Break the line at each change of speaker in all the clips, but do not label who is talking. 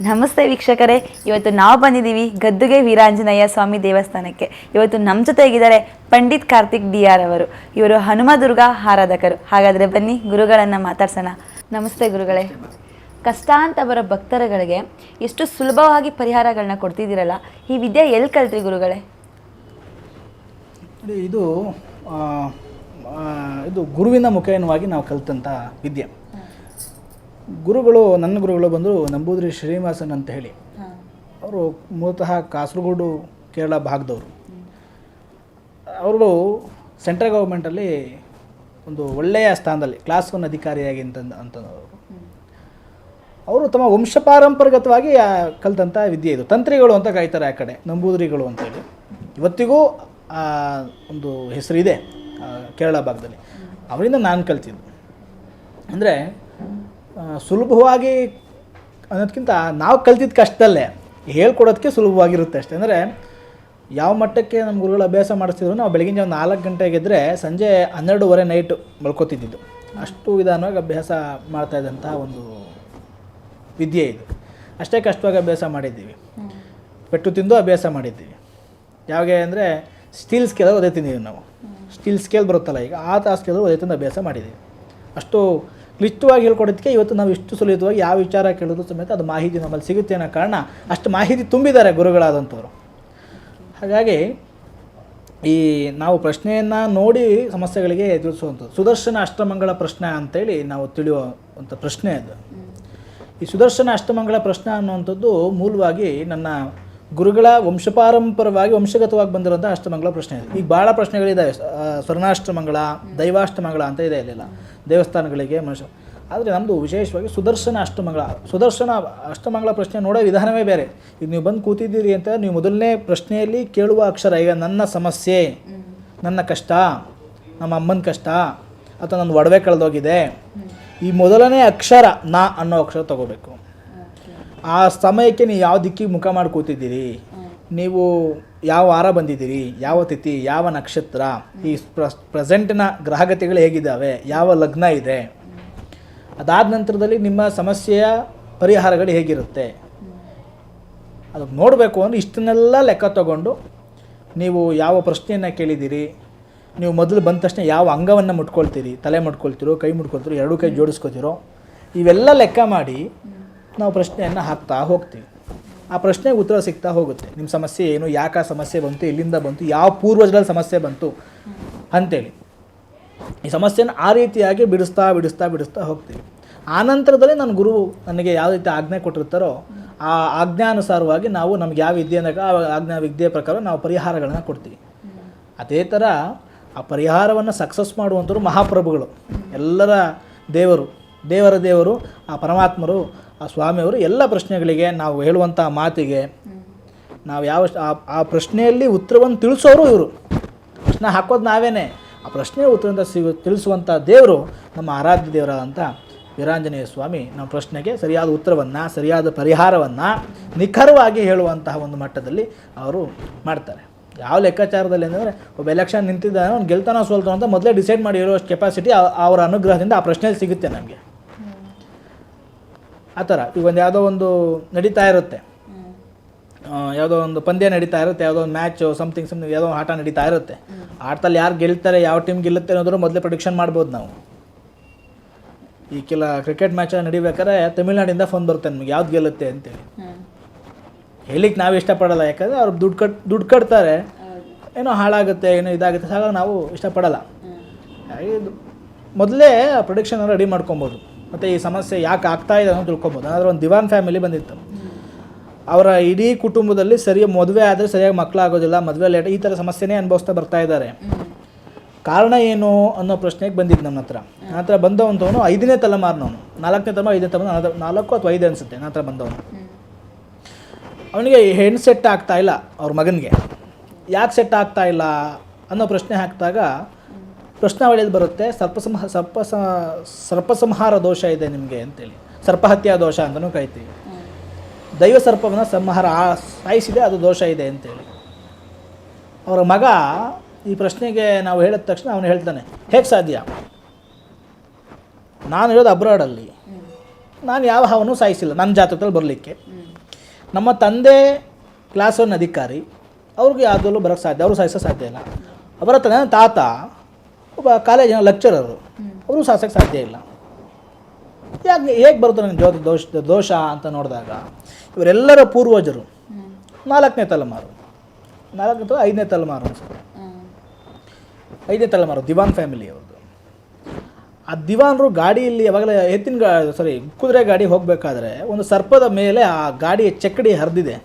ನಮಸ್ತೆ ವೀಕ್ಷಕರೇ. ಇವತ್ತು ನಾವು ಬಂದಿದ್ದೀವಿ ಗದ್ದುಗೆ ವೀರಾಂಜನೇಯ ಸ್ವಾಮಿ ದೇವಸ್ಥಾನಕ್ಕೆ. ಇವತ್ತು ನಮ್ಮ ಜೊತೆಗಿದ್ದಾರೆ ಪಂಡಿತ್ ಕಾರ್ತಿಕ್ ಡಿ ಆರ್ ಅವರು. ಇವರು ಹನುಮದುರ್ಗ ಆರಾಧಕರು. ಹಾಗಾದರೆ ಬನ್ನಿ ಗುರುಗಳನ್ನು ಮಾತಾಡ್ಸೋಣ. ನಮಸ್ತೆ ಗುರುಗಳೇ. ಕಷ್ಟ ಅಂತ ಬರೋ ಭಕ್ತರುಗಳಿಗೆ ಎಷ್ಟು ಸುಲಭವಾಗಿ ಪರಿಹಾರಗಳನ್ನ ಕೊಡ್ತಿದ್ದೀರಲ್ಲ, ಈ ವಿದ್ಯೆ ಎಲ್ಲಿ ಕಲ್ತ್ರಿ ಗುರುಗಳೇ?
ಇದು ಇದು ಗುರುವಿನ ಮುಖೇನವಾಗಿ ನಾವು ಕಲಿತಂಥ ವಿದ್ಯೆ. ಗುರುಗಳು ನನ್ನ ಗುರುಗಳು ಬಂದರು ನಂಬೂದ್ರಿ ಶ್ರೀನಿವಾಸನ್ ಅಂತ ಹೇಳಿ. ಅವರು ಮೂಲತಃ ಕಾಸರಗೋಡು ಕೇರಳ ಭಾಗದವರು. ಅವರು ಸೆಂಟ್ರಲ್ ಗೌರ್ಮೆಂಟಲ್ಲಿ ಒಂದು ಒಳ್ಳೆಯ ಸ್ಥಾನದಲ್ಲಿ ಕ್ಲಾಸ್ ಒನ್ ಅಧಿಕಾರಿಯಾಗಿ ಅಂತಂದು ಅಂತಂದವರು. ಅವರು ತಮ್ಮ ವಂಶಪಾರಂಪರ್ಯಗತವಾಗಿ ಆ, ಕಲಿತಂಥ ವಿದ್ಯೆ ಇದು. ತಂತ್ರಿಗಳು ಅಂತ ಕಾಯ್ತಾರೆ ಆ ಕಡೆ ನಂಬೂದ್ರಿಗಳು ಅಂತೇಳಿ ಇವತ್ತಿಗೂ ಆ ಒಂದು ಹೆಸರಿದೆ ಇದೆ ಕೇರಳ ಭಾಗದಲ್ಲಿ. ಅವರಿಂದ ನಾನು ಕಲ್ತಿದ್ದು. ಅಂದರೆ ಸುಲಭವಾಗಿ ಅನ್ನೋದಕ್ಕಿಂತ ನಾವು ಕಲ್ತಿದ್ದ ಕಷ್ಟದಲ್ಲೇ ಹೇಳ್ಕೊಡೋದಕ್ಕೆ ಸುಲಭವಾಗಿರುತ್ತೆ ಅಷ್ಟೇ. ಅಂದರೆ ಯಾವ ಮಟ್ಟಕ್ಕೆ ನಮ್ಮ ಗುರುಗಳು ಅಭ್ಯಾಸ ಮಾಡಿಸ್ತಿದ್ರು ನಾವು ಬೆಳಗಿನ ಜಾವ ನಾಲ್ಕು ಗಂಟೆಗೆ ಎದ್ದರೆ ಸಂಜೆ ಹನ್ನೆರಡೂವರೆ ನೈಟು ಮಲ್ಕೋತಿದ್ದಿದ್ದು. ಅಷ್ಟು ವಿಧಾನವಾಗಿ ಅಭ್ಯಾಸ ಮಾಡ್ತಾ ಇದ್ದಂತಹ ಒಂದು ವಿದ್ಯೆ ಇದು. ಅಷ್ಟೇ ಕಷ್ಟವಾಗಿ ಅಭ್ಯಾಸ ಮಾಡಿದ್ದೀವಿ. ಪೆಟ್ಟು ತಿಂದು ಅಭ್ಯಾಸ ಮಾಡಿದ್ದೀವಿ. ಯಾವಾಗೆ ಅಂದರೆ ಸ್ಟೀಲ್ ಸ್ಕೇಲ್ ಒದೆ ತಿಂದೀವಿ ನಾವು. ಸ್ಟೀಲ್ ಸ್ಕೇಲ್ ಬರುತ್ತಲ್ಲ ಈಗ ಆ ತಾಸ್ಕೇಲ್ ಒದೆ ತಿಂದು ಅಭ್ಯಾಸ ಮಾಡಿದ್ದೀವಿ. ಅಷ್ಟು ಕ್ಲಿಷ್ಟವಾಗಿ ಹೇಳ್ಕೊಡೋದಕ್ಕೆ ಇವತ್ತು ನಾವು ಇಷ್ಟು ಸುಲಭವಾಗಿ ಯಾವ ವಿಚಾರ ಕೇಳಿದ್ರು ಸಮೇತ ಅದು ಮಾಹಿತಿ ನಮ್ಮಲ್ಲಿ ಸಿಗುತ್ತೆ ಅನ್ನೋ ಕಾರಣ ಅಷ್ಟು ಮಾಹಿತಿ ತುಂಬಿದ್ದಾರೆ ಗುರುಗಳಾದಂಥವ್ರು. ಹಾಗಾಗಿ ಈ ನಾವು ಪ್ರಶ್ನೆಯನ್ನು ನೋಡಿ ಸಮಸ್ಯೆಗಳಿಗೆ ಎದುರಿಸುವಂಥದ್ದು. ಸುದರ್ಶನ ಅಷ್ಟಮಂಗಳ ಪ್ರಶ್ನೆ ಅಂತೇಳಿ ನಾವು ತಿಳಿಯುವಂಥ ಪ್ರಶ್ನೆ ಅದು. ಈ ಸುದರ್ಶನ ಅಷ್ಟಮಂಗಳ ಪ್ರಶ್ನೆ ಅನ್ನುವಂಥದ್ದು ಮೂಲವಾಗಿ ನನ್ನ ಗುರುಗಳ ವಂಶಪಾರಂಪರವಾಗಿ ವಂಶಗತವಾಗಿ ಬಂದಿರೋಂಥ ಅಷ್ಟಮಂಗಳ ಪ್ರಶ್ನೆ ಇದೆ. ಈಗ ಭಾಳ ಪ್ರಶ್ನೆಗಳಿದೆ ಸ್ವರ್ಣಾಷ್ಟಮಂಗಳ ದೈವಾಷ್ಟಮಂಗಳ ಅಂತ ಇದೆ ಇಲ್ಲೆಲ್ಲ ದೇವಸ್ಥಾನಗಳಿಗೆ ಮನುಷ್ಯ. ಆದರೆ ನಮ್ಮದು ವಿಶೇಷವಾಗಿ ಸುದರ್ಶನ ಅಷ್ಟಮಂಗಳ ಸುದರ್ಶನ ಅಷ್ಟಮಂಗಳ ಪ್ರಶ್ನೆ ನೋಡೋ ವಿಧಾನವೇ ಬೇರೆ. ಈಗ ನೀವು ಬಂದು ಕೂತಿದ್ದೀರಿ ಅಂತ ನೀವು ಮೊದಲನೇ ಪ್ರಶ್ನೆಯಲ್ಲಿ ಕೇಳುವ ಅಕ್ಷರ, ಈಗ ನನ್ನ ಸಮಸ್ಯೆ, ನನ್ನ ಕಷ್ಟ, ನಮ್ಮ ಅಮ್ಮನ ಕಷ್ಟ, ಅಥವಾ ನನ್ನ ಒಡವೆ ಕಳೆದೋಗಿದೆ. ಈ ಮೊದಲನೇ ಅಕ್ಷರ ನಾ ಅನ್ನೋ ಅಕ್ಷರ ತಗೋಬೇಕು. ಆ ಸಮಯಕ್ಕೆ ನೀವು ಯಾವ ದಿಕ್ಕಿಗೆ ಮುಖ ಮಾಡಿ ಕೂತಿದ್ದೀರಿ? ನೀವು ಯಾವ ವಾರ ಬಂದಿದ್ದೀರಿ? ಯಾವ ತಿಥಿ? ಯಾವ ನಕ್ಷತ್ರ? ಈ ಪ್ರೆಸೆಂಟ್ನ ಗ್ರಹಗತಿಗಳು ಹೇಗಿದ್ದಾವೆ? ಯಾವ ಲಗ್ನ ಇದೆ? ಅದಾದ ನಂತರದಲ್ಲಿ ನಿಮ್ಮ ಸಮಸ್ಯೆಯ ಪರಿಹಾರಗಳು ಹೇಗಿರುತ್ತೆ? ಅದು ನೋಡಬೇಕು ಅಂದರೆ ಇಷ್ಟನ್ನೆಲ್ಲ ಲೆಕ್ಕ ತಗೊಂಡು ನೀವು ಯಾವ ಪ್ರಶ್ನೆಯನ್ನು ಕೇಳಿದ್ದೀರಿ? ನೀವು ಮೊದಲು ಬಂದ ತಕ್ಷಣ ಯಾವ ಅಂಗವನ್ನು ಮುಟ್ಕೊಳ್ತೀರಿ? ತಲೆ ಮುಟ್ಕೊಳ್ತೀರೋ, ಕೈ ಮುಟ್ಕೊಳ್ತೀರೋ, ಎರಡೂ ಕೈ ಜೋಡಿಸ್ಕೊತೀರೋ ಇವೆಲ್ಲ ಲೆಕ್ಕ ಮಾಡಿ ನಾವು ಪ್ರಶ್ನೆಯನ್ನು ಹಾಕ್ತಾ ಹೋಗ್ತೀವಿ. ಆ ಪ್ರಶ್ನೆಗೆ ಉತ್ತರ ಸಿಗ್ತಾ ಹೋಗುತ್ತೆ. ನಿಮ್ಮ ಸಮಸ್ಯೆ ಏನು? ಯಾಕೆ ಆ ಸಮಸ್ಯೆ ಬಂತು? ಎಲ್ಲಿಂದ ಬಂತು? ಯಾವ ಪೂರ್ವಜರಲ್ಲಿ ಸಮಸ್ಯೆ ಬಂತು? ಅಂತೇಳಿ. ಈ ಸಮಸ್ಯೆನ ಆ ರೀತಿಯಾಗಿ ಬಿಡಿಸ್ತಾ ಬಿಡಿಸ್ತಾ ಬಿಡಿಸ್ತಾ ಹೋಗ್ತೀವಿ. ಆನಂತರದಲ್ಲಿ ನನ್ನ ಗುರು ನನಗೆ ಯಾವ ರೀತಿ ಆಜ್ಞೆ ಕೊಟ್ಟಿರ್ತಾರೋ, ಆ ಆಜ್ಞಾನುಸಾರವಾಗಿ ನಾವು ನಮ್ಗೆ ಯಾವ ವಿದ್ಯೆ ಅಂದಾಗ ಆ ಆಜ್ಞಾ ವಿದ್ಯೆ ಪ್ರಕಾರ ನಾವು ಪರಿಹಾರಗಳನ್ನು ಕೊಡ್ತೀವಿ. ಅದೇ ಥರ ಆ ಪರಿಹಾರವನ್ನು ಸಕ್ಸಸ್ ಮಾಡುವಂಥವ್ರು ಮಹಾಪ್ರಭುಗಳು. ಎಲ್ಲರ ದೇವರು, ದೇವರ ದೇವರು, ಆ ಪರಮಾತ್ಮರು ಆ ಸ್ವಾಮಿಯವರು ಎಲ್ಲ ಪ್ರಶ್ನೆಗಳಿಗೆ ನಾವು ಹೇಳುವಂಥ ಮಾತಿಗೆ ನಾವು ಯಾವ ಆ- ಪ್ರಶ್ನೆಯಲ್ಲಿ ಉತ್ತರವನ್ನು ತಿಳಿಸೋರು ಇವರು. ಪ್ರಶ್ನೆ ಹಾಕೋದು ನಾವೇನೆ. ಆ ಪ್ರಶ್ನೆಯ ಉತ್ತರದಿಂದ ಸಿಗು ತಿಳಿಸುವಂಥ ದೇವರು ನಮ್ಮ ಆರಾಧ್ಯ ದೇವರಾದಂಥ ವೀರಾಂಜನೇಯ ಸ್ವಾಮಿ. ನಮ್ಮ ಪ್ರಶ್ನೆಗೆ ಸರಿಯಾದ ಉತ್ತರವನ್ನು, ಸರಿಯಾದ ಪರಿಹಾರವನ್ನು ನಿಖರವಾಗಿ ಹೇಳುವಂತಹ ಒಂದು ಮಟ್ಟದಲ್ಲಿ ಅವರು ಮಾಡ್ತಾರೆ. ಯಾವ ಲೆಕ್ಕಾಚಾರದಲ್ಲಿ ಅಂದರೆ ಒಬ್ಬ ಎಲೆಕ್ಷನ್ ನಿಂತಿದ್ದಾನೆ ಅವ್ನು ಗೆಲ್ತಾನೋ ಸೋಲ್ತಾನೋ ಅಂತ ಮೊದಲೇ ಡಿಸೈಡ್ ಮಾಡಿ ಇರೋಷ್ಟು ಕೆಪಾಸಿಟಿ ಅವರ ಅನುಗ್ರಹದಿಂದ ಆ ಪ್ರಶ್ನೆಯಲ್ಲಿ ಸಿಗುತ್ತೆ ನಮಗೆ. ಆ ಥರ. ಈಗ ಒಂದು ಯಾವುದೋ ಒಂದು ನಡೀತಾ ಇರುತ್ತೆ. ಯಾವುದೋ ಒಂದು ಪಂದ್ಯ ನಡೀತಾ ಇರುತ್ತೆ ಯಾವುದೋ ಒಂದು ಮ್ಯಾಚು ಸಮಥಿಂಗ್ ಸಮಥಿಂಗ್ ಯಾವುದೋ ಒಂದು ಆಟ ನಡೀತಾ ಇರುತ್ತೆ. ಆಟದಲ್ಲಿ ಯಾರು ಗೆಲ್ತಾರೆ ಯಾವ ಟೀಮ್ ಗೆಲ್ಲುತ್ತೆ ಅನ್ನೋದ್ರ ಮೊದಲೇ ಪ್ರೊಡಿಕ್ಷನ್ ಮಾಡ್ಬೋದು ನಾವು. ಈ ಕೆಲ ಕ್ರಿಕೆಟ್ ಮ್ಯಾಚ್ ನಡಿಬೇಕಾದ್ರೆ ತಮಿಳ್ನಾಡಿಂದ ಫೋನ್ ಬರುತ್ತೆ ನಮಗೆ ಯಾವ್ದು ಗೆಲ್ಲುತ್ತೆ ಅಂತೇಳಿ. ಹೇಳಿಕ್ಕೆ ನಾವು ಇಷ್ಟಪಡಲ್ಲ ಯಾಕಂದರೆ ಅವ್ರು ದುಡ್ಡು ಕಟ್ ದುಡ್ಡು ಕಟ್ತಾರೆ. ಏನೋ ಹಾಳಾಗುತ್ತೆ ಏನೋ ಇದಾಗುತ್ತೆ ಹಾಗಾಗಿ ನಾವು ಇಷ್ಟಪಡಲ್ಲ. ಮೊದಲೇ ಪ್ರೊಡಿಕ್ಷನ್ ರೆಡಿ ಮಾಡ್ಕೊಬೋದು. ಮತ್ತು ಈ ಸಮಸ್ಯೆ ಯಾಕೆ ಆಗ್ತಾ ಇದೆ ಅನ್ನೋ ತಿಳ್ಕೊಬೋದು. ಅಂದರೆ ಒಂದು ದಿವಾನ್ ಫ್ಯಾಮಿಲಿ ಬಂದಿತ್ತು. ಅವರ ಇಡೀ ಕುಟುಂಬದಲ್ಲಿ ಸರಿಯಾಗಿ ಮದುವೆ ಆದರೆ ಸರಿಯಾಗಿ ಮಕ್ಕಳಾಗೋದಿಲ್ಲ, ಮದುವೆ ಲೇಟ್ ಈ ಥರ ಸಮಸ್ಯೆನೇ ಅನುಭವಿಸ್ತಾ ಬರ್ತಾ ಇದ್ದಾರೆ. ಕಾರಣ ಏನು ಅನ್ನೋ ಪ್ರಶ್ನೆಗೆ ಬಂದಿದ್ದು ನನ್ನ ಹತ್ರ. ನನ್ನ ಹತ್ರ ಬಂದವಂಥವನು ಐದನೇ ತಲೆಮಾರಿನವನು. ನಾಲ್ಕನೇ ತಲೆಮಾರು, ಐದನೇ ತಲೆಮಾರು, ನಾಲ್ಕು ಅಥವಾ ಐದು ಅನಿಸುತ್ತೆ ನನ್ನ ಹತ್ರ ಬಂದವನು. ಅವನಿಗೆ ಹೆಣ್ಣು ಸೆಟ್ ಆಗ್ತಾ ಇಲ್ಲ ಅವ್ರ ಮಗನಿಗೆ. ಯಾಕೆ ಸೆಟ್ ಆಗ್ತಾ ಇಲ್ಲ ಅನ್ನೋ ಪ್ರಶ್ನೆ ಹಾಕಿದಾಗ ಪ್ರಶ್ನಾವಳಿಯಲ್ಲಿ ಬರುತ್ತೆ, ಸರ್ಪ ಸಂಹ, ಸರ್ಪ ಸರ್ಪಸಂಹಾರ ಸರ್ಪ ಸಂಹಾರ ದೋಷ ಇದೆ ನಿಮಗೆ ಅಂತೇಳಿ. ಸರ್ಪಹತ್ಯಾ ದೋಷ ಅಂತಲೂ ಕಾಯ್ತೀವಿ ದೈವ ಸರ್ಪವನ್ನು ಸಂಹಾರ ಸಾಯಿಸಿದೆ, ಅದು ದೋಷ ಇದೆ ಅಂತೇಳಿ. ಅವರ ಮಗ ಈ ಪ್ರಶ್ನೆಗೆ ನಾವು ಹೇಳಿದ ತಕ್ಷಣ ಅವನು ಹೇಳ್ತಾನೆ, ಹೇಗೆ ಸಾಧ್ಯ? ನಾನು ಹೇಳೋದು ಅಬ್ರಾಡಲ್ಲಿ ನಾನು ಯಾವ ಹಾವನ್ನು ಸಾಯಿಸಿಲ್ಲ, ನನ್ನ ಜಾತಕದಲ್ಲಿ ಬರಲಿಕ್ಕೆ. ನಮ್ಮ ತಂದೆ ಕ್ಲಾಸ್ ಒನ್ ಅಧಿಕಾರಿ, ಅವ್ರಿಗೆ ಯಾವುದಲ್ಲೂ ಬರೋಕ್ಕೆ ಸಾಧ್ಯ, ಅವರು ಸಾಯಿಸೋ ಸಾಧ್ಯ ಇಲ್ಲ. ಅವರ ತಂದೆ ತಾತ ಒಬ್ಬ ಕಾಲೇಜಿನ ಲೆಕ್ಚರರು ಅವರು. ಸಾಸಕ್ಕೆ ಸಾಧ್ಯ ಇಲ್ಲ. ಯಾಕೆ ಹೇಗೆ ಬರುತ್ತೆ ನನಗೆ ಜೋ ದೋಷ ದೋಷ ಅಂತ ನೋಡಿದಾಗ, ಇವರೆಲ್ಲರ ಪೂರ್ವಜರು. ನಾಲ್ಕನೇ ತಲೆಮಾರು. ನಾಲ್ಕನೇ ತಲೆ, ಐದನೇ ತಲೆಮಾರು ಅನ್ಸುತ್ತೆ. ಐದನೇ ತಲೆಮಾರು, ದಿವಾನ್ ಫ್ಯಾಮಿಲಿ ಅವ್ರದ್ದು. ಆ ದಿವಾನ್ರು ಗಾಡಿಯಲ್ಲಿ ಯಾವಾಗಲೇ ಎತ್ತಿನ ಗಾ ಸಾರಿ ಕುದುರೆ ಗಾಡಿ ಹೋಗಬೇಕಾದ್ರೆ ಒಂದು ಸರ್ಪದ ಮೇಲೆ ಆ ಗಾಡಿಯ ಚಕ್ಕಡಿ ಹರಿದಿದೆ.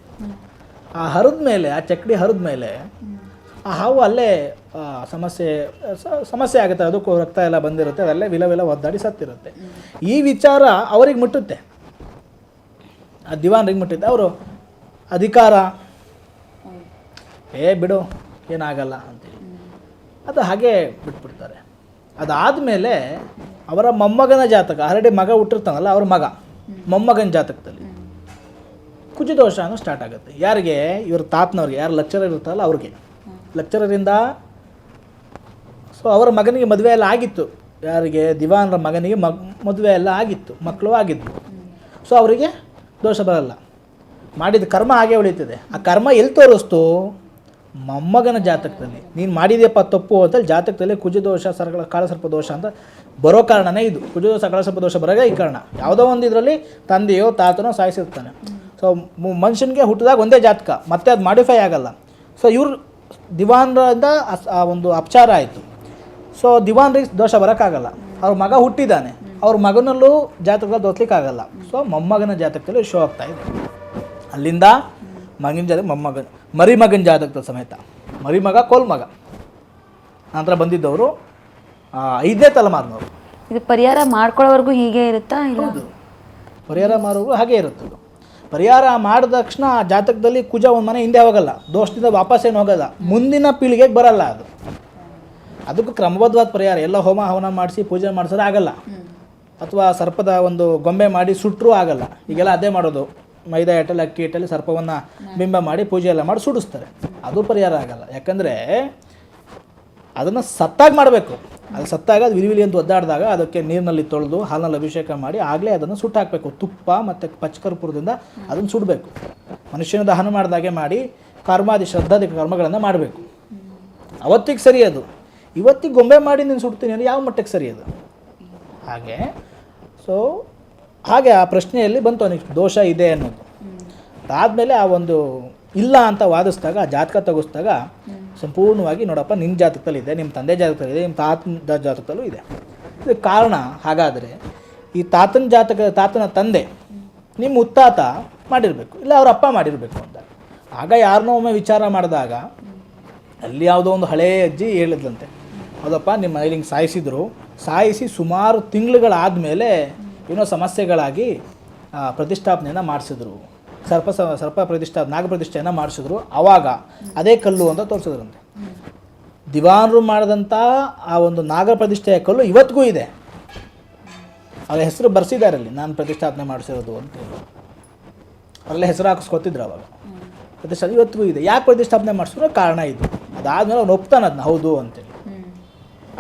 ಆ ಹರಿದ ಮೇಲೆ ಆ ಚಕ್ಕಡಿ ಹರಿದ ಮೇಲೆ ಆ ಹಾವು ಅಲ್ಲೇ ಸಮಸ್ಯೆ ಸಮಸ್ಯೆ ಆಗುತ್ತೆ. ಅದಕ್ಕೂ ರಕ್ತ ಎಲ್ಲ ಬಂದಿರುತ್ತೆ. ಅದಲ್ಲೇ ವಿಲ ವಿಲ ಒದ್ದಾಡಿ ಸತ್ತಿರುತ್ತೆ. ಈ ವಿಚಾರ ಅವರಿಗೆ ಮುಟ್ಟುತ್ತೆ. ಆ ದಿವಾನ್ರಿಗೆ ಮುಟ್ಟುತ್ತೆ. ಅವರು, ಅಧಿಕಾರ. ಏ, ಬಿಡು, ಏನಾಗಲ್ಲ ಅಂತೇಳಿ ಅದು ಹಾಗೆ ಬಿಟ್ಬಿಡ್ತಾರೆ. ಅದಾದಮೇಲೆ ಅವರ ಮೊಮ್ಮಗನ ಜಾತಕ ಹರಡಿ ಮಗ ಹುಟ್ಟಿರ್ತಾನಲ್ಲ, ಅವ್ರ ಮಗ, ಮೊಮ್ಮಗನ ಜಾತಕದಲ್ಲಿ ಕುಜದೋಷ ಅನ್ನೋ ಸ್ಟಾರ್ಟ್ ಆಗುತ್ತೆ. ಯಾರಿಗೆ? ಇವ್ರ ತಾತನವ್ರಿಗೆ. ಯಾರು ಲೆಕ್ಚರರ್ ಇರ್ತಾರಲ್ಲ ಅವ್ರಿಗೆ. ಲೆಕ್ಚರರಿಂದ ಸೊ ಅವರ ಮಗನಿಗೆ ಮದುವೆ ಎಲ್ಲ ಆಗಿತ್ತು. ಯಾರಿಗೆ? ದಿವಾನ್ರ ಮಗನಿಗೆ ಮಗ್ ಮದುವೆ ಎಲ್ಲ ಆಗಿತ್ತು. ಮಕ್ಕಳು ಆಗಿದ್ದು ಸೊ ಅವರಿಗೆ ದೋಷ ಬರಲ್ಲ. ಮಾಡಿದ ಕರ್ಮ ಹಾಗೆ ಉಳಿತದೆ ಆ ಕರ್ಮ ಎಲ್ಲಿ ತೋರಿಸ್ತು? ಮೊಮ್ಮಗನ ಜಾತಕದಲ್ಲಿ. ನೀನು ಮಾಡಿದೆಯಪ್ಪ ತಪ್ಪು ಅಂತ ಜಾತಕದಲ್ಲಿ ಕುಜದೋಷ ಸರಗಳ ಕಾಳಸರ್ಪ ದೋಷ ಅಂತ ಬರೋ ಕಾರಣನೇ ಇದು. ಕುಜದೋಷ ಕಾಳಸರ್ಪ ದೋಷ ಬರೋದೇ ಈ ಕಾರಣ. ಯಾವುದೋ ಒಂದು ಇದರಲ್ಲಿ ತಂದೆಯೋ, ತಾತನೋ ಸಾಯಿಸಿರ್ತಾನೆ ಸೊ ಮನುಷ್ಯನಿಗೆ ಹುಟ್ಟಿದಾಗ ಒಂದೇ ಜಾತಕ. ಮತ್ತೆ ಅದು ಮಾಡಿಫೈ ಆಗಲ್ಲ. ಸೊ ಇವ್ರು ದಿವಾನ್ರಿಂದ ಅಸ್- ಆ ಒಂದು ಅಪಚಾರ ಆಯಿತು. ಸೊ ದಿವಾನ್ರಿಗೆ ದೋಷ ಬರೋಕ್ಕಾಗಲ್ಲ. ಅವ್ರ ಮಗ ಹುಟ್ಟಿದ್ದಾನೆ. ಅವ್ರ ಮಗನಲ್ಲೂ ಜಾತಕದಲ್ಲಿ ದೋಸ್ಲಿಕ್ಕಾಗಲ್ಲ ಸೊ ಮೊಮ್ಮಗನ ಜಾತಕದಲ್ಲಿ ಶೋ ಆಗ್ತಾ ಇದೆ ಅಲ್ಲಿಂದ ಮಗನ ಜಾತಕ ಮೊಮ್ಮಗನ ಮರಿ ಮಗನ ಜಾತಕದ ಸಮೇತ. ಮರಿಮಗ ಕೋಲ್ ಮಗ ನಂತರ ಬಂದಿದ್ದವರು ಐದನೇ ತಲೆಮಾರಿನವರು.
ಇದು ಪರಿಹಾರ ಮಾಡ್ಕೊಳ್ಳೋವರೆಗೂ ಹೀಗೆ ಇರುತ್ತಾ ಇಲ್ಲ?
ಪರಿಹಾರ ಮಾಡೋವರೆಗೂ ಹಾಗೆ ಇರುತ್ತೆ ಅದು. ಪರಿಹಾರ ಮಾಡಿದ ತಕ್ಷಣ ಆ ಜಾತಕದಲ್ಲಿ ಕುಜ ಒಂದು ಮನೆ ಹಿಂದೆ ಹೋಗಲ್ಲ. ದೋಷದಿಂದ ವಾಪಸ್ ಏನು ಹೋಗಲ್ಲ. ಮುಂದಿನ ಪೀಳಿಗೆಗೆ ಬರಲ್ಲ ಅದು. ಅದಕ್ಕೂ ಕ್ರಮಬದ್ಧವಾದ ಪರಿಹಾರ. ಎಲ್ಲ ಹೋಮ ಹವನ ಮಾಡಿಸಿ ಪೂಜೆ ಮಾಡಿಸಿದ್ರೆ ಆಗಲ್ಲ. ಅಥವಾ ಸರ್ಪದ ಒಂದು ಗೊಂಬೆ ಮಾಡಿ ಸುಟ್ಟರೂ ಆಗಲ್ಲ. ಈಗೆಲ್ಲ ಅದೇ ಮಾಡೋದು. ಮೈದಾ ಹಿಟ್ಟಲ್ಲಿ ಅಕ್ಕಿ ಹಿಟ್ಟಲ್ಲಿ ಸರ್ಪವನ್ನು ಬಿಂಬ ಮಾಡಿ ಪೂಜೆ ಎಲ್ಲ ಮಾಡಿ ಸುಡಿಸ್ತಾರೆ. ಅದು ಪರಿಹಾರ ಆಗಲ್ಲ. ಯಾಕಂದರೆ ಅದನ್ನು ಸತ್ತಾಗಿ ಮಾಡಬೇಕು. ಅದು ಸತ್ತಾಗ ಅದು ವಿಲಿ ವಿಲಿ ಅಂತ ಒದ್ದಾಡಿದಾಗ ಅದಕ್ಕೆ ನೀರಿನಲ್ಲಿ ತೊಳೆದು ಹಾಲಿನಲ್ಲಿ ಅಭಿಷೇಕ ಮಾಡಿ ಆಗಲೇ ಅದನ್ನು ಸುಟ್ಟು ಹಾಕಬೇಕು. ತುಪ್ಪ ಮತ್ತು ಪಚ್ಚಕರ್ಪೂರದಿಂದ ಅದನ್ನು ಸುಡಬೇಕು. ಮನುಷ್ಯನ ದಹನ ಮಾಡಿದಾಗೆ ಮಾಡಿ ಕರ್ಮಾದಿ ಶ್ರದ್ಧಾದಿ ಕರ್ಮಗಳನ್ನು ಮಾಡಬೇಕು. ಅವತ್ತಿಗೆ ಸರಿ ಅದು. ಇವತ್ತಿಗೆ ಗೊಂಬೆ ಮಾಡಿ ನೀನು ಸುಡ್ತೀನಿ ಅಂದರೆ ಯಾವ ಮಟ್ಟಕ್ಕೆ ಸರಿ ಅದು? ಹಾಗೆ. ಸೊ ಹಾಗೆ ಆ ಪ್ರಶ್ನೆಯಲ್ಲಿ ಬಂತು ಅವನಿಗೆ ದೋಷ ಇದೆ ಅನ್ನೋದು. ಅದಾದಮೇಲೆ ಆ ಒಂದು ಇಲ್ಲ ಅಂತ ವಾದಿಸಿದಾಗ, ಆ ಜಾತಕ ತೆಗೆಸಿದಾಗ ಸಂಪೂರ್ಣವಾಗಿ ನೋಡಪ್ಪ ನಿನ್ನ ಜಾತಕದಲ್ಲಿ ಇದೆ ನಿಮ್ಮ ತಂದೆ ಜಾತಕದಲ್ಲಿ ಇದೆ ನಿಮ್ಮ ತಾತನ ಜಾತಕದಲ್ಲೂ ಇದೆ. ಇದಕ್ಕೆ ಕಾರಣ ಹಾಗಾದರೆ, ಈ ತಾತನ ಜಾತಕ ತಾತನ ತಂದೆ ನಿಮ್ಮ ಉತ್ತಾತ ಮಾಡಿರಬೇಕು, ಇಲ್ಲ ಅವ್ರ ಅಪ್ಪ ಮಾಡಿರಬೇಕು ಅಂತ. ಆಗ ಯಾರನ್ನೋ ಒಮ್ಮೆ ವಿಚಾರ ಮಾಡಿದಾಗ, ಅಲ್ಲಿ ಯಾವುದೋ ಒಂದು ಹಳೇ ಅಜ್ಜಿ ಹೇಳಿದ್ಲಂತೆ, ಹೌದಪ್ಪ, ನಿಮ್ಮ ಮನೇಲಿ ಹಿಂಗೆ ಸಾಯಿಸಿದ್ರು, ಸಾಯಿಸಿ ಸುಮಾರು ತಿಂಗಳುಗಳಾದಮೇಲೆ ಏನೋ ಸಮಸ್ಯೆಗಳಾಗಿ ಪ್ರತಿಷ್ಠಾಪನೆಯನ್ನು ಮಾಡಿಸಿದ್ರು. ಸರ್ಪ ಸರ್ಪ ಪ್ರತಿಷ್ಠಾ ನಾಗ ಪ್ರತಿಷ್ಠೆಯನ್ನು ಮಾಡಿಸಿದ್ರು. ಆವಾಗ ಅದೇ ಕಲ್ಲು ಅಂತ ತೋರಿಸಿದ್ರಂತೆ. ದಿವಾನರು ಮಾಡಿದಂಥ ಆ ಒಂದು ನಾಗ ಪ್ರತಿಷ್ಠೆಯ ಕಲ್ಲು ಇವತ್ತಿಗೂ ಇದೆ. ಅವ್ರ ಹೆಸರು ಬರ್ಸಿದ್ದಾರೆ ಅಲ್ಲಿ. ನಾನು ಪ್ರತಿಷ್ಠಾಪನೆ ಮಾಡಿಸಿರೋದು ಅಂತ ಅವರೆಲ್ಲ ಹೆಸರು ಹಾಕಿಸ್ಕೊತಿದ್ರು ಅವಾಗ. ಪ್ರತಿಷ್ಠಾ ಇವತ್ತಿಗೂ ಇದೆ. ಯಾಕೆ ಪ್ರತಿಷ್ಠಾಪನೆ ಮಾಡಿಸಿದ್ರು? ಕಾರಣ ಇದು. ಅದಾದಮೇಲೆ ಅವ್ನು ಒಪ್ತಾನೆ ಅದನ್ನ ಹೌದು ಅಂತೇಳಿ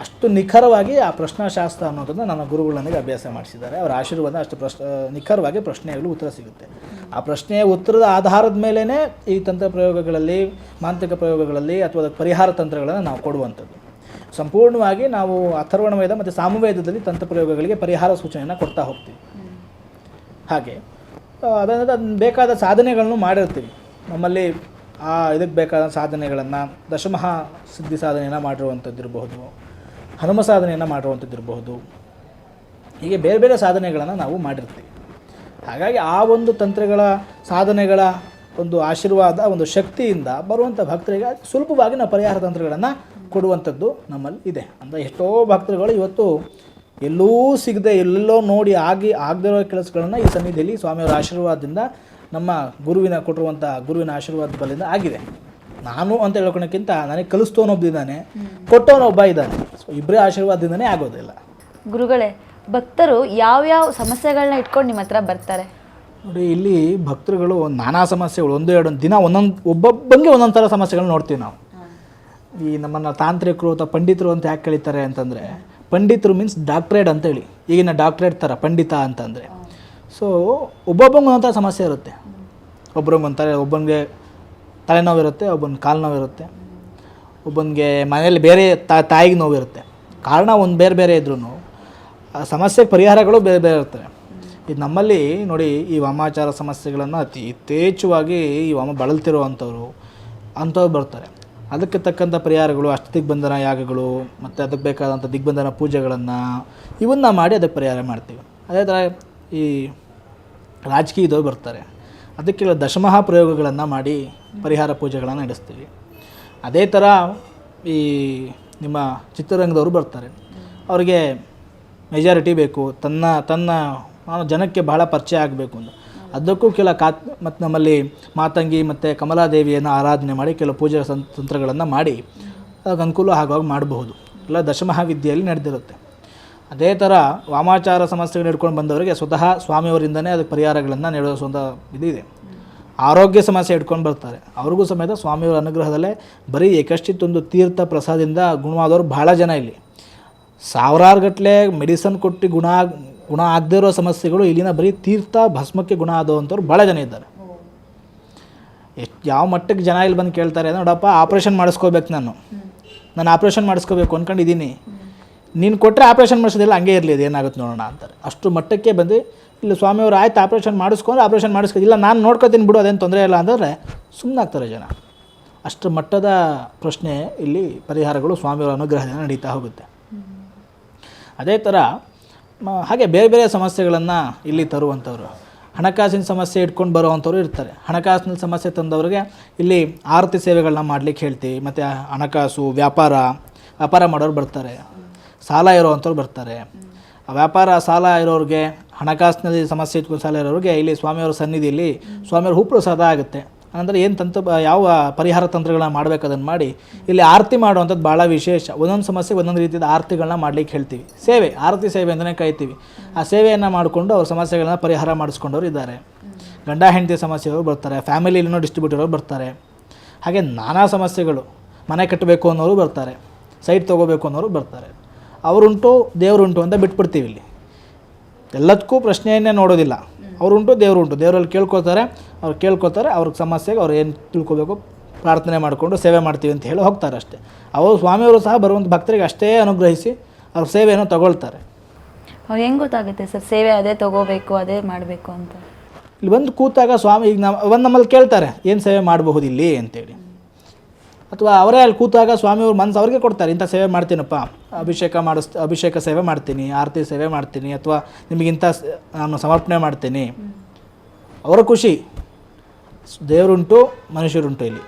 ಅಷ್ಟು ನಿಖರವಾಗಿ ಆ ಪ್ರಶ್ನಾಶಾಸ್ತ್ರ ಅನ್ನೋದನ್ನು ನನ್ನ ಗುರುಗಳು ನನಗೆ ಅಭ್ಯಾಸ ಮಾಡಿಸಿದ್ದಾರೆ. ಅವರ ಆಶೀರ್ವಾದ ಅಷ್ಟು ಪ್ರಶ್ ನಿಖರವಾಗಿ ಪ್ರಶ್ನೆಗಳು ಉತ್ತರ ಸಿಗುತ್ತೆ. ಆ ಪ್ರಶ್ನೆಯ ಉತ್ತರದ ಆಧಾರದ ಮೇಲೇ ಈ ತಂತ್ರ ಪ್ರಯೋಗಗಳಲ್ಲಿ, ಮಾಂತ್ರಿಕ ಪ್ರಯೋಗಗಳಲ್ಲಿ ಅಥವಾ ಅದಕ್ಕೆ ಪರಿಹಾರ ತಂತ್ರಗಳನ್ನು ನಾವು ಕೊಡುವಂಥದ್ದು. ಸಂಪೂರ್ಣವಾಗಿ ನಾವು ಅಥರ್ವಣ ವೇದ ಮತ್ತು ಸಾಮವೇದದಲ್ಲಿ ತಂತ್ರ ಪ್ರಯೋಗಗಳಿಗೆ ಪರಿಹಾರ ಸೂಚನೆಯನ್ನು ಕೊಡ್ತಾ ಹೋಗ್ತೀವಿ. ಹಾಗೆ ಅದನ್ನು ಅದನ್ನು ಬೇಕಾದ ಸಾಧನೆಗಳನ್ನು ಮಾಡಿರ್ತೀವಿ. ನಮ್ಮಲ್ಲಿ ಆ ಇದಕ್ಕೆ ಬೇಕಾದ ಸಾಧನೆಗಳನ್ನು, ದಶಮಹಾ ಸಿದ್ಧಿ ಸಾಧನೆಯನ್ನು ಮಾಡಿರುವಂಥದ್ದು ಇರಬಹುದು ಹನುಮ ಸಾಧನೆಯನ್ನು ಮಾಡುವಂಥದ್ದಿರಬಹುದು. ಹೀಗೆ ಬೇರೆ ಬೇರೆ ಸಾಧನೆಗಳನ್ನು ನಾವು ಮಾಡಿರ್ತೀವಿ. ಹಾಗಾಗಿ ಆ ಒಂದು ತಂತ್ರಗಳ, ಸಾಧನೆಗಳ ಒಂದು ಆಶೀರ್ವಾದ, ಒಂದು ಶಕ್ತಿಯಿಂದ ಬರುವಂಥ ಭಕ್ತರಿಗೆ ಸುಲಭವಾಗಿ ನಾವು ಪರಿಹಾರ ತಂತ್ರಗಳನ್ನು ಕೊಡುವಂಥದ್ದು ನಮ್ಮಲ್ಲಿ ಇದೆ. ಅಂದರೆ ಎಷ್ಟೋ ಭಕ್ತರುಗಳು ಇವತ್ತು ಎಲ್ಲೂ ಸಿಗದೆ ಎಲ್ಲೋ ನೋಡಿ ಆಗಿ ಆಗದಿರೋ ಕೆಲಸಗಳನ್ನು ಈ ಸನ್ನಿಧಿಯಲ್ಲಿ ಸ್ವಾಮಿಯವರ ಆಶೀರ್ವಾದದಿಂದ ನಮ್ಮ ಗುರುವಿನ ಕೊಟ್ಟಿರುವಂಥ ಗುರುವಿನ ಆಶೀರ್ವಾದ ಬಲಿಂದ ಆಗಿದೆ. ನಾನು ಅಂತ ಹೇಳ್ಕೊಳಕ್ಕಿಂತ ನನಗೆ ಕಲಿಸ್ತೋನೊಬ್ಬ ಕೊಟ್ಟವನೊಬ್ಬ ಇದ್ದಾನೆ. ಸೊ ಇಬ್ಬರೇ ಆಶೀರ್ವಾದದಿಂದನೇ ಆಗೋದಿಲ್ಲ.
ಗುರುಗಳೇ ಭಕ್ತರು ಯಾವ್ಯಾವ ಸಮಸ್ಯೆಗಳನ್ನ ಇಟ್ಕೊಂಡು ನಿಮ್ಮ ಹತ್ರ ಬರ್ತಾರೆ?
ನೋಡಿ ಇಲ್ಲಿ ಭಕ್ತರುಗಳು ನಾನಾ ಸಮಸ್ಯೆಗಳು ಒಂದು ಎರಡು ದಿನ ಒಂದೊಂದು ಒಬ್ಬೊಬ್ಬಂಗೆ ಒಂದೊಂದು ಥರ ಸಮಸ್ಯೆಗಳನ್ನ ನೋಡ್ತೀವಿ ನಾವು. ಈ ನಮ್ಮನ್ನು ತಾಂತ್ರಿಕರು ಅಥವಾ ಪಂಡಿತರು ಅಂತ ಯಾಕೆ ಕರೀತಾರೆ ಅಂತಂದರೆ ಪಂಡಿತರು ಮೀನ್ಸ್ ಡಾಕ್ಟ್ರೇಟ್ ಅಂತೇಳಿ ಈಗಿನ ಡಾಕ್ಟ್ರೇಟ್ ಥರ ಪಂಡಿತ ಅಂತಂದರೆ. ಸೊ ಒಬ್ಬೊಬ್ಬಂಗೆ ಒಂದೊಂಥರ ಸಮಸ್ಯೆ ಇರುತ್ತೆ. ಒಬ್ಬರಿಗೆ ಒಂಥರ ಒಬ್ಬನಿಗೆ ತಲೆನೋವು ಇರುತ್ತೆ ಒಬ್ಬನ ಕಾಲು ನೋವಿರುತ್ತೆ ಒಬ್ಬನಿಗೆ ಮನೆಯಲ್ಲಿ ಬೇರೆ ತಾಯಿಗೆ ನೋವಿರುತ್ತೆ. ಕಾರಣ ಒಂದು ಬೇರೆ ಬೇರೆ ಇದ್ರೂ ಸಮಸ್ಯೆ ಪರಿಹಾರಗಳು ಬೇರೆ ಬೇರೆ ಇರ್ತವೆ. ಇದು ನಮ್ಮಲ್ಲಿ ನೋಡಿ, ಈ ವಾಮಾಚಾರ ಸಮಸ್ಯೆಗಳನ್ನು ಅತಿ ಯಥೇಚ್ಛವಾಗಿ ಈ ವಾಮ ಬಳಲ್ತಿರುವಂಥವ್ರು, ಅಂಥವ್ರು ಬರ್ತಾರೆ. ಅದಕ್ಕೆ ತಕ್ಕಂಥ ಪರಿಹಾರಗಳು, ಅಷ್ಟ ದಿಗ್ಬಂಧನ ಯಾಗಗಳು, ಮತ್ತು ಅದಕ್ಕೆ ಬೇಕಾದಂಥ ದಿಗ್ಬಂಧನ ಪೂಜೆಗಳನ್ನು, ಇವನ್ನ ಮಾಡಿ ಅದಕ್ಕೆ ಪರಿಹಾರ ಮಾಡ್ತೀವಿ. ಅದೇ ಥರ ಈ ರಾಜಕೀಯದವ್ರು ಬರ್ತಾರೆ. ಅದಕ್ಕೆಲ್ಲ ದಶಮಹಾ ಪ್ರಯೋಗಗಳನ್ನು ಮಾಡಿ ಪರಿಹಾರ ಪೂಜೆಗಳನ್ನು ನಡೆಸ್ತೀವಿ. ಅದೇ ಥರ ಈ ನಿಮ್ಮ ಚಿತ್ರರಂಗದವರು ಬರ್ತಾರೆ. ಅವರಿಗೆ ಮೆಜಾರಿಟಿ ಬೇಕು, ತನ್ನ ತನ್ನ ಜನಕ್ಕೆ ಬಹಳ ಪರಿಚಯ ಆಗಬೇಕು ಅಂತ. ಅದಕ್ಕೂ ಕೆಲ ಕಾತ್ ಮತ್ತು ನಮ್ಮಲ್ಲಿ ಮಾತಂಗಿ ಮತ್ತು ಕಮಲಾದೇವಿಯನ್ನು ಆರಾಧನೆ ಮಾಡಿ ಕೆಲವು ಪೂಜೆ ತಂತ್ರಗಳನ್ನು ಮಾಡಿ ಅದಕ್ಕೆ ಅನುಕೂಲ ಆಗುವಾಗ ಮಾಡಬಹುದು. ಎಲ್ಲ ದಶಮಹಾವಿದ್ಯೆಯಲ್ಲಿ ನಡೆದಿರುತ್ತೆ. ಅದೇ ಥರ ವಾಮಾಚಾರ ಸಮಸ್ಯೆಗಳು ಹಿಡ್ಕೊಂಡು ಬಂದವರಿಗೆ ಸ್ವತಃ ಸ್ವಾಮಿಯವರಿಂದನೇ ಅದಕ್ಕೆ ಪರಿಹಾರಗಳನ್ನು ನೀಡುವಂಥ ಇದಿದೆ. ಆರೋಗ್ಯ ಸಮಸ್ಯೆ ಇಟ್ಕೊಂಡು ಬರ್ತಾರೆ. ಅವ್ರಿಗೂ ಸಮೇತ ಸ್ವಾಮಿಯವರ ಅನುಗ್ರಹದಲ್ಲೇ ಬರೀ ಒಂದು ತೀರ್ಥ ಪ್ರಸಾದದಿಂದ ಗುಣವಾದವರು ಭಾಳ ಜನ ಇಲ್ಲಿ. ಸಾವಿರಾರು ಗಟ್ಟಲೆ ಮೆಡಿಸನ್ ಕೊಟ್ಟು ಗುಣ ಗುಣ ಆಗದೇ ಇರೋ ಸಮಸ್ಯೆಗಳು ಇಲ್ಲಿನ ಬರೀ ತೀರ್ಥ ಭಸ್ಮಕ್ಕೆ ಗುಣ ಆದವಂಥವ್ರು ಭಾಳ ಜನ ಇದ್ದಾರೆ. ಎಷ್ಟು, ಯಾವ ಮಟ್ಟಕ್ಕೆ ಜನ ಇಲ್ಲಿ ಬಂದು ಕೇಳ್ತಾರೆ ನೋಡಪ್ಪ, ಆಪ್ರೇಷನ್ ಮಾಡಿಸ್ಕೋಬೇಕು ನಾನು. ನಾನು ಆಪ್ರೇಷನ್ ಮಾಡಿಸ್ಕೋಬೇಕು ಅಂದ್ಕೊಂಡಿದ್ದೀನಿ ನೀನು ಕೊಟ್ಟರೆ ಆಪ್ರೇಷನ್ ಮಾಡಿಸೋದಿಲ್ಲ, ಹಂಗೆ ಇರಲಿ ಅದು ಏನಾಗುತ್ತೆ ನೋಡೋಣ ಅಂತಾರೆ. ಅಷ್ಟು ಮಟ್ಟಕ್ಕೆ ಬಂದು ಇಲ್ಲಿ ಸ್ವಾಮಿಯವರು ಆಯ್ತು ಆಪ್ರೇಷನ್ ಮಾಡಿಸ್ಕೊಂಡ್ರೆ ಆಪ್ರೇಷನ್ ಮಾಡಿಸ್ಕೊ ಇಲ್ಲ, ನಾನು ನೋಡ್ಕೋತೀನಿ ಬಿಡು, ಅದೇನು ತೊಂದರೆ ಇಲ್ಲ ಅಂದರೆ ಸುಮ್ಮನಾಗ್ತಾರೆ ಜನ. ಅಷ್ಟು ಮಟ್ಟದ ಪ್ರಶ್ನೆ ಇಲ್ಲಿ ಪರಿಹಾರಗಳು ಸ್ವಾಮಿಯವರ ಅನುಗ್ರಹದಿಂದ ನಡೀತಾ ಹೋಗುತ್ತೆ. ಅದೇ ಥರ ಹಾಗೆ ಬೇರೆ ಬೇರೆ ಸಮಸ್ಯೆಗಳನ್ನು ಇಲ್ಲಿ ತರುವಂಥವ್ರು. ಹಣಕಾಸಿನ ಸಮಸ್ಯೆ ಇಟ್ಕೊಂಡು ಬರುವಂಥವ್ರು ಇರ್ತಾರೆ. ಹಣಕಾಸಿನ ಸಮಸ್ಯೆ ತಂದವರಿಗೆ ಇಲ್ಲಿ ಆರತಿ ಸೇವೆಗಳನ್ನ ಮಾಡಲಿಕ್ಕೆ ಹೇಳ್ತೀವಿ. ಮತ್ತು ಹಣಕಾಸು, ವ್ಯಾಪಾರ ವ್ಯಾಪಾರ ಮಾಡೋರು ಬರ್ತಾರೆ. ಸಾಲ ಇರೋವಂಥವ್ರು ಬರ್ತಾರೆ. ವ್ಯಾಪಾರ, ಸಾಲ ಇರೋರಿಗೆ ಹಣಕಾಸಿನಲ್ಲಿ ಸಮಸ್ಯೆ ಇಟ್ಕೊಂಡು ಇಲ್ಲಿ ಸ್ವಾಮಿಯವರ ಸನ್ನಿಧಿಯಲ್ಲಿ ಸ್ವಾಮಿಯವ್ರ ಹೂಪ್ರಸಾದ ಆಗುತ್ತೆ. ಅಂದರೆ ಏನು ತಂತ್ರ ಯಾವ ಪರಿಹಾರ ತಂತ್ರಗಳನ್ನ ಮಾಡಬೇಕು ಅದನ್ನು ಮಾಡಿ ಇಲ್ಲಿ ಆರತಿ ಮಾಡುವಂಥದ್ದು ಭಾಳ ವಿಶೇಷ. ಒಂದೊಂದು ಸಮಸ್ಯೆ ಒಂದೊಂದು ರೀತಿಯ ಆರತಿಗಳನ್ನ ಮಾಡ್ಲಿಕ್ಕೆ ಹೇಳ್ತೀವಿ. ಸೇವೆ, ಆರತಿ ಸೇವೆ ಅಂತಲೇ ಕಾಯ್ತೀವಿ ಆ ಸೇವೆಯನ್ನು ಮಾಡಿಕೊಂಡು ಅವ್ರ ಸಮಸ್ಯೆಗಳನ್ನ ಪರಿಹಾರ ಮಾಡಿಸ್ಕೊಂಡವ್ರು ಇದ್ದಾರೆ. ಗಂಡ, ಹೆಂಡತಿ ಸಮಸ್ಯೆಯವರು ಬರ್ತಾರೆ. ಫ್ಯಾಮಿಲಿನೂ ಡಿಸ್ಟ್ರಿಬ್ಯೂಟರ್ ಬರ್ತಾರೆ. ಹಾಗೆ ನಾನಾ ಸಮಸ್ಯೆಗಳು, ಮನೆ ಕಟ್ಟಬೇಕು ಅನ್ನೋರು ಬರ್ತಾರೆ. ಸೈಟ್ ತೊಗೋಬೇಕು ಅನ್ನೋರು ಬರ್ತಾರೆ. ಅವರುಂಟು, ದೇವರುಂಟು ಅಂತ ಬಿಟ್ಬಿಡ್ತೀವಿ ಇಲ್ಲಿ. ಎಲ್ಲದಕ್ಕೂ ಪ್ರಶ್ನೆಯನ್ನೇ ನೋಡೋದಿಲ್ಲ. ಅವರುಂಟು ದೇವರುಂಟು. ದೇವರಲ್ಲಿ ಕೇಳ್ಕೊತಾರೆ ಅವ್ರು ಕೇಳ್ಕೊತಾರೆ ಅವ್ರಿಗೆ ಸಮಸ್ಯೆಗೆ ಅವ್ರು ಏನು ತಿಳ್ಕೊಬೇಕು ಪ್ರಾರ್ಥನೆ ಮಾಡಿಕೊಂಡು ಸೇವೆ ಮಾಡ್ತೀವಿ ಅಂತ ಹೇಳಿ ಹೋಗ್ತಾರೆ ಅಷ್ಟೇ. ಅವರು ಸ್ವಾಮಿಯವರು ಸಹ ಬರುವಂಥ ಭಕ್ತರಿಗೆ ಅಷ್ಟೇ ಅನುಗ್ರಹಿಸಿ ಅವ್ರ ಸೇವೆಯನ್ನು ತಗೊಳ್ತಾರೆ.
ಅವ್ರು ಹೆಂಗೆ ಗೊತ್ತಾಗುತ್ತೆ ಸರ್? ಸೇವೆ ಅದೇ ತಗೋಬೇಕು ಅದೇ ಮಾಡಬೇಕು ಅಂತ?
ಇಲ್ಲಿ ಬಂದು ಕೂತಾಗ ಸ್ವಾಮಿ ಈಗ ನಮ್ಮ ಒಂದು ನಮ್ಮಲ್ಲಿ ಕೇಳ್ತಾರೆ ಏನು ಸೇವೆ ಮಾಡಬಹುದು ಇಲ್ಲಿ ಅಂತೇಳಿ. ಅಥವಾ ಅವರೇ ಅಲ್ಲಿ ಕೂತಾಗ ಸ್ವಾಮಿಯವ್ರ ಮನಸ್ಸು ಅವ್ರಿಗೆ ಕೊಡ್ತಾರೆ ಇಂಥ ಸೇವೆ ಮಾಡ್ತೀನಪ್ಪ. ಅಭಿಷೇಕ ಮಾಡಿಸ್ ಅಭಿಷೇಕ ಸೇವೆ ಮಾಡ್ತೀನಿ ಆರತಿ ಸೇವೆ ಮಾಡ್ತೀನಿ ಅಥವಾ ನಿಮಗಿಂತ ಸ- ನಾನು ಸಮರ್ಪಣೆ ಮಾಡ್ತೀನಿ. ಅವರ ಖುಷಿ. ದೇವರುಂಟು ಮನುಷ್ಯರುಂಟು ಇಲ್ಲಿ.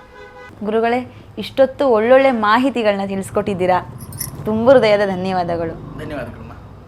ಗುರುಗಳೇ ಇಷ್ಟೊತ್ತು ಒಳ್ಳೊಳ್ಳೆ ಮಾಹಿತಿಗಳನ್ನ ತಿಳಿಸ್ಕೊಟ್ಟಿದ್ದೀರಾ. ತುಂಬ ಹೃದಯದ ಧನ್ಯವಾದಗಳು.
ಧನ್ಯವಾದಗಳು.